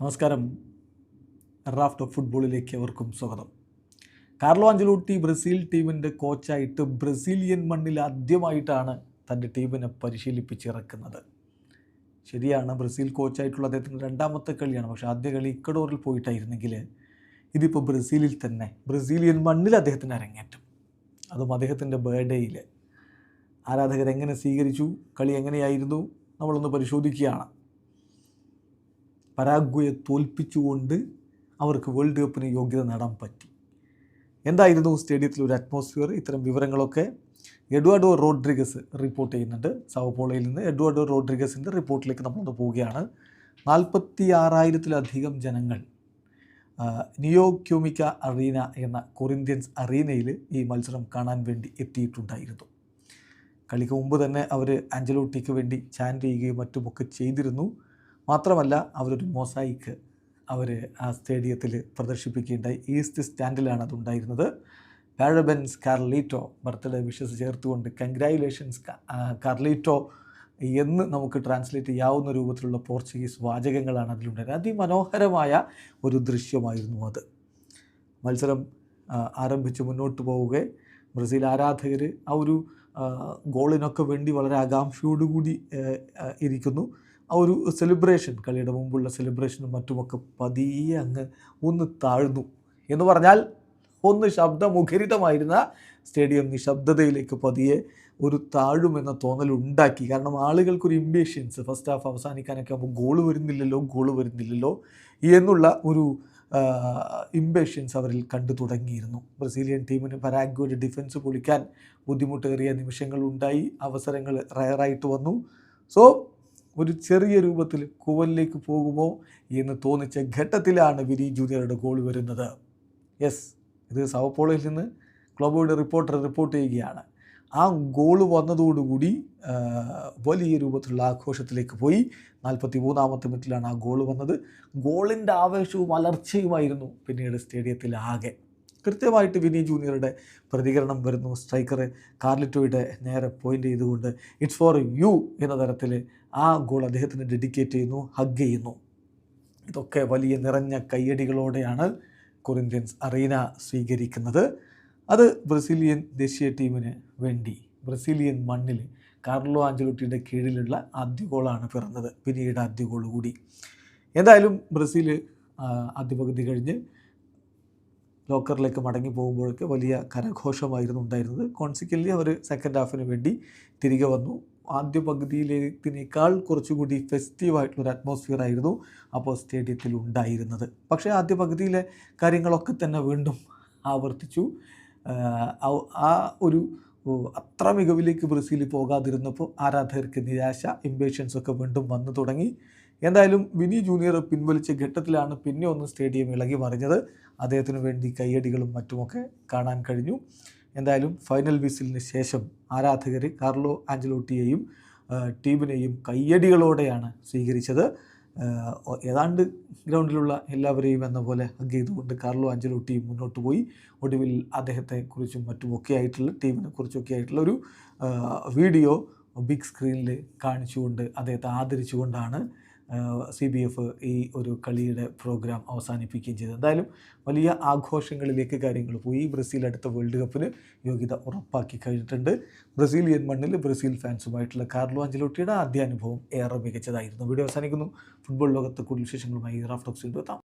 നമസ്കാരം. Raft of ഫുട്ബോളിലേക്ക് അവർക്കും സ്വാഗതം. കാർലോ അഞ്ചലോട്ടി ബ്രസീൽ ടീമിന്റെ കോച്ചായിട്ട് ബ്രസീലിയൻ മണ്ണിൽ ആദ്യമായിട്ടാണ് തന്റെ ടീമിനെ പരിശീലിപ്പിച്ചിറക്കുന്നത്. ശരിയാണ് ബ്രസീൽ കോച്ചായിട്ടുള്ള അദ്ദേഹത്തിന്റെ രണ്ടാമത്തെ കളിയാണ്. പക്ഷേ ആദ്യ കളി ഇക്കഡോറിൽ പോയിട്ടായിരുന്നെങ്കിൽ ഇതിപ്പോൾ ബ്രസീലിൽ തന്നെ ബ്രസീലിയൻ മണ്ണിൽ അദ്ദേഹത്തിന് അരങ്ങേറ്റം. അതും അദ്ദേഹത്തിന്റെ ബർത്ത്ഡേയിൽ. ആരാധകരെങ്ങനെ സ്വീകരിച്ചു കളി എങ്ങനെയായിരുന്നു നമ്മളൊന്ന് പരിശോധിക്കുകയാണ്. പരാഗ്വയെ തോൽപ്പിച്ചുകൊണ്ട് അവർക്ക് വേൾഡ് കപ്പിന് യോഗ്യത നേടാൻ പറ്റി. എന്തായിരുന്നു സ്റ്റേഡിയത്തിൽ ഒരു അറ്റ്മോസ്ഫിയർ ഇത്തരം വിവരങ്ങളൊക്കെ എഡ്വാർഡോ റോഡ്രിഗസ് റിപ്പോർട്ട് ചെയ്യുന്നുണ്ട്. സവപോളയിൽ നിന്ന് എഡ്വാർഡോ റോഡ്രിഗസിന്റെ റിപ്പോർട്ടിലേക്ക് നമ്മളൊന്ന് പോവുകയാണ്. നാൽപ്പത്തി ആറായിരത്തിലധികം ജനങ്ങൾ നിയോ ക്യൂമിക്ക അറീന എന്ന കൊറിന്ത്യൻസ് അറീനയിൽ ഈ മത്സരം കാണാൻ വേണ്ടി എത്തിയിട്ടുണ്ടായിരുന്നു. കളിക്ക് മുമ്പ് തന്നെ അവർ ആഞ്ചലോട്ടിക്ക് വേണ്ടി ചാൻഡ് ചെയ്യുകയും മറ്റുമൊക്കെ ചെയ്തിരുന്നു. മാത്രമല്ല അവരൊരു മൊസൈക്ക് അവർ ആ സ്റ്റേഡിയത്തിൽ പ്രദർശിപ്പിക്കുകയുണ്ടായി ഈസ്റ്റ് സ്റ്റാൻഡിലാണ് അതുണ്ടായിരുന്നത്. പാരബൻസ് കാർലീറ്റോ ബർത്ത്ഡേ വിഷസ് ചേർത്തുകൊണ്ട് കൺഗ്രാറ്റുലേഷൻസ് കാർലീറ്റോ എന്ന് നമുക്ക് ട്രാൻസ്ലേറ്റ് ചെയ്യാവുന്ന രൂപത്തിലുള്ള പോർച്ചുഗീസ് വാചകങ്ങളാണ് അതിലുണ്ടായത് അതിമനോഹരമായ ഒരു ദൃശ്യമായിരുന്നു അത്. മത്സരം ആരംഭിച്ച് മുന്നോട്ട് പോവുകയെ ബ്രസീൽ ആരാധകർ ആ ഒരു ഗോളിനൊക്കെ വേണ്ടി വളരെ ആകാംക്ഷയോടുകൂടി ഇരിക്കുന്നു. ആ ഒരു സെലിബ്രേഷൻ കളിയുടെ മുമ്പുള്ള സെലിബ്രേഷനും മറ്റുമൊക്കെ പതിയെ അങ്ങ് ഒന്ന് താഴ്ന്നു എന്ന് പറഞ്ഞാൽ ഒന്ന് ശബ്ദമുഖരിതമായിരുന്ന സ്റ്റേഡിയം നിശബ്ദതയിലേക്ക് പതിയെ ഒരു താഴുമെന്ന തോന്നൽ ഉണ്ടാക്കി കാരണം ആളുകൾക്കൊരു ഇമ്പേഷ്യൻസ് ഫസ്റ്റ് ഹാഫ് അവസാനിക്കാനൊക്കെ ആകുമ്പോൾ ഗോൾ വരുന്നില്ലല്ലോ ഗോൾ വരുന്നില്ലല്ലോ എന്നുള്ള ഒരു ഇമ്പേഷ്യൻസ് അവരിൽ കണ്ടു തുടങ്ങിയിരുന്നു. ബ്രസീലിയൻ ടീമിന് പരാഗ്വയുടെ ഡിഫൻസ് പൊളിക്കാൻ ബുദ്ധിമുട്ടേറിയ നിമിഷങ്ങൾ ഉണ്ടായി അവസരങ്ങൾ റയറായിട്ട് വന്നു. സോ ഒരു ചെറിയ രൂപത്തിൽ കുവലിലേക്ക് പോകുമോ എന്ന് തോന്നിച്ച ഘട്ടത്തിലാണ് വിനി ജൂനിയറുടെ ഗോൾ വരുന്നത്. യെസ് ഇത് സവപ്പോളയിൽ നിന്ന് ക്ലബോയുടെ റിപ്പോർട്ടർ റിപ്പോർട്ട് ചെയ്യുകയാണ്. ആ ഗോൾ വന്നതോടുകൂടി വലിയ രൂപത്തിലുള്ള ആഘോഷത്തിലേക്ക് പോയി. നാൽപ്പത്തി മൂന്നാമത്തെ മിനിറ്റിലാണ് ആ ഗോൾ വന്നത്. ഗോളിന്റെ ആവേശവും അലർച്ചയുമായിരുന്നു പിന്നീട് സ്റ്റേഡിയത്തിൽ ആകെ കൃത്യമായിട്ട് വിനി ജൂനിയറുടെ പ്രതികരണം വരുന്നു. സ്ട്രൈക്കർ കാർലിറ്റോയുടെ നേരെ പോയിന്റ് ചെയ്തുകൊണ്ട് ഇറ്റ്സ് ഫോർ യു എന്ന തരത്തിൽ ആ ഗോൾ അദ്ദേഹത്തിന് ഡെഡിക്കേറ്റ് ചെയ്യുന്നു ഹഗ് ചെയ്യുന്നു. ഇതൊക്കെ വലിയ നിറഞ്ഞ കയ്യടികളോടെയാണ് കൊറിന്ത്യൻസ് അറീന സ്വീകരിക്കുന്നത്. അത് ബ്രസീലിയൻ ദേശീയ ടീമിന് വേണ്ടി ബ്രസീലിയൻ മണ്ണിൽ കാർലോ ആഞ്ചലോട്ടിയുടെ കീഴിലുള്ള ആദ്യ ഗോളാണ് പിറന്നത് പിന്നീട് ആദ്യ ഗോൾ കൂടി. എന്തായാലും ബ്രസീൽ ആദ്യ പകുതി കഴിഞ്ഞ് ലോക്കറിലേക്ക് മടങ്ങി പോകുമ്പോഴൊക്കെ വലിയ കരഘോഷമായിരുന്നു ഉണ്ടായിരുന്നത്. കോൺസിക്കലി അവർ സെക്കൻഡ് ഹാഫിന് വേണ്ടി തിരികെ വന്നു. ആദ്യ പകുതിയിലേക്കിനേക്കാൾ കുറച്ചുകൂടി ഫെസ്റ്റീവായിട്ടുള്ളൊരു അറ്റ്മോസ്ഫിയർ ആയിരുന്നു അപ്പോൾ സ്റ്റേഡിയത്തിൽ ഉണ്ടായിരുന്നത്. പക്ഷേ ആദ്യ പകുതിയിലെ കാര്യങ്ങളൊക്കെ തന്നെ വീണ്ടും ആവർത്തിച്ചു. ആ- ഒരു അത്ര മികവിലേക്ക് ബ്രസീൽ പോകാതിരുന്നപ്പോൾ ആരാധകർക്ക് നിരാശ ഇമ്പേഷ്യൻസ് ഒക്കെ വീണ്ടും വന്നു തുടങ്ങി. എന്തായാലും വിനി ജൂനിയർ പിൻവലിച്ച ഘട്ടത്തിലാണ് പിന്നെ ഒന്ന് സ്റ്റേഡിയം ഇളകി മറിഞ്ഞത്. അദ്ദേഹത്തിന് വേണ്ടി കയ്യടികളും മറ്റുമൊക്കെ കാണാൻ കഴിഞ്ഞു. എന്തായാലും ഫൈനൽ വിസിലിന് ശേഷം ആരാധകർ കാർലോ ആഞ്ചലോട്ടിയെയും ടീമിനെയും കയ്യടികളോടെയാണ് സ്വീകരിച്ചത്. ഏതാണ്ട് ഗ്രൗണ്ടിലുള്ള എല്ലാവരെയും എന്ന പോലെ ഹഗ് ചെയ്തുകൊണ്ട് കാർലോ ആഞ്ചലോട്ടിയും മുന്നോട്ട് പോയി. ഒടുവിൽ അദ്ദേഹത്തെക്കുറിച്ചും മറ്റുമൊക്കെ ആയിട്ടുള്ള ടീമിനെ കുറിച്ചൊക്കെ ആയിട്ടുള്ള ഒരു വീഡിയോ ബിഗ് സ്ക്രീനിൽ കാണിച്ചുകൊണ്ട് അദ്ദേഹത്തെ ആദരിച്ചുകൊണ്ടാണ് സി ബി എഫ് ഈ ഒരു കളിയുടെ പ്രോഗ്രാം അവസാനിപ്പിക്കുകയും ചെയ്തു. എന്തായാലും വലിയ ആഘോഷങ്ങളിലേക്ക് കാര്യങ്ങൾ പോയി. ബ്രസീൽ അടുത്ത വേൾഡ് കപ്പിന് യോഗ്യത ഉറപ്പാക്കി കഴിഞ്ഞിട്ടുണ്ട്. ബ്രസീലിയൻ മണ്ണിൽ ബ്രസീൽ ഫാൻസുമായിട്ടുള്ള കാർലോ അഞ്ചലോട്ടിയുടെ ആദ്യ അനുഭവം ഏറെ മികച്ചതായിരുന്നു. വീഡിയോ അവസാനിക്കുന്നു. ഫുട്ബോൾ ലോകത്ത് കൂടുതൽ വിശേഷങ്ങളുമായി റാഫ്റ്റോക്സ് എത്താം.